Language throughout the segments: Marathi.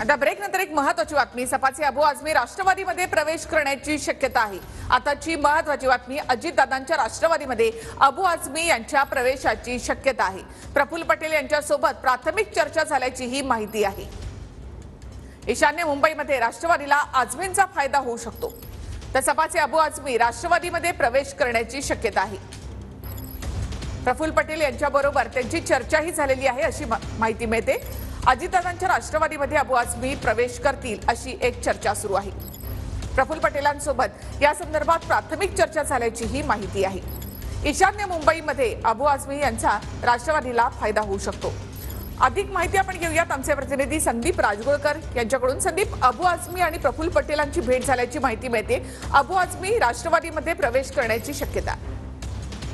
आता ब्रेक नंतर एक महत्वाची बातमी. सपाचे अबू आझमी राष्ट्रवादीमध्ये प्रवेश करण्याची शक्यता आहे. आताची महत्वाची बातमी अजितदादांच्या राष्ट्रवादीमध्ये अबू आझमी यांच्या प्रवेशाची शक्यता आहे. प्रफुल्ल पटेल यांच्यासोबत प्राथमिक चर्चा झाल्याची ही माहिती आहे. ईशान्य मुंबईमध्ये राष्ट्रवादीला आझमींचा फायदा होऊ शकतो. तर सपाचे अबू आझमी राष्ट्रवादीमध्ये प्रवेश करण्याची शक्यता आहे. प्रफुल्ल पटेल यांच्याबरोबर त्यांची चर्चाही झालेली आहे अशी माहिती मिळते. अजितदादांच्या राष्ट्रवादीमध्ये अबू आझमी प्रवेश करतील अशी एक चर्चा सुरू आहे. प्रफुल्ल पटेलांसोबत या संदर्भात प्राथमिक चर्चा झाल्याची ही माहिती आहे. ईशान्य मुंबईमध्ये अबू आझमी यांचा राष्ट्रवादीला फायदा होऊ शकतो. अधिक माहिती आपण घेऊयात. आमचे प्रतिनिधी संदीप राजगुळकर यांच्याकडून. संदीप अबू आझमी आणि प्रफुल्ल पटेलांची भेट झाल्याची माहिती मिळते. अबू आझमी राष्ट्रवादीमध्ये प्रवेश करण्याची शक्यता.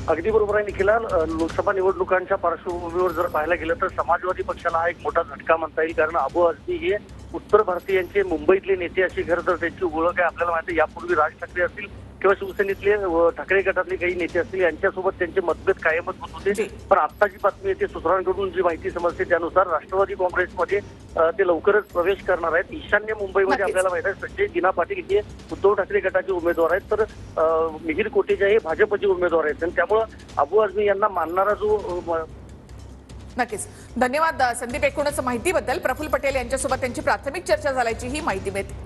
अगदी बरोबर आहे निखिला लोकसभा निवडणुकांच्या पार्श्वभूमीवर जर पाहायला गेलं तर समाजवादी पक्षाला हा एक मोठा झटका म्हणता येईल. कारण अबू आझमी हे उत्तर भारतीयांचे मुंबईतले नेते अशी खरं तर त्यांची ओळख आहे. आपल्याला माहिती यापूर्वी राज ठाकरे असतील किंवा शिवसेनेतले ठाकरे गटातले काही नेते असतील यांच्यासोबत त्यांचे मतभेद कायमच होत होते. पण आता जी बातमी येते सूत्रांकडून जी माहिती समजते त्यानुसार राष्ट्रवादी काँग्रेसमध्ये ते लवकरच प्रवेश करणार आहेत. ईशान्य मुंबईमध्ये. आपल्याला माहिती आहे संजय दिना पाटील हे उद्धव ठाकरे गटाचे उमेदवार आहेत. तर मिहिर कोटेजा हे भाजपचे उमेदवार आहेत. आणि त्यामुळं अबू आझमी यांना मानणारा जो नक्कीच. धन्यवाद संदीप एकूणच माहितीबद्दल. प्रफुल्ल पटेल यांच्यासोबत त्यांची प्राथमिक चर्चा झाल्याची ही माहिती मिळते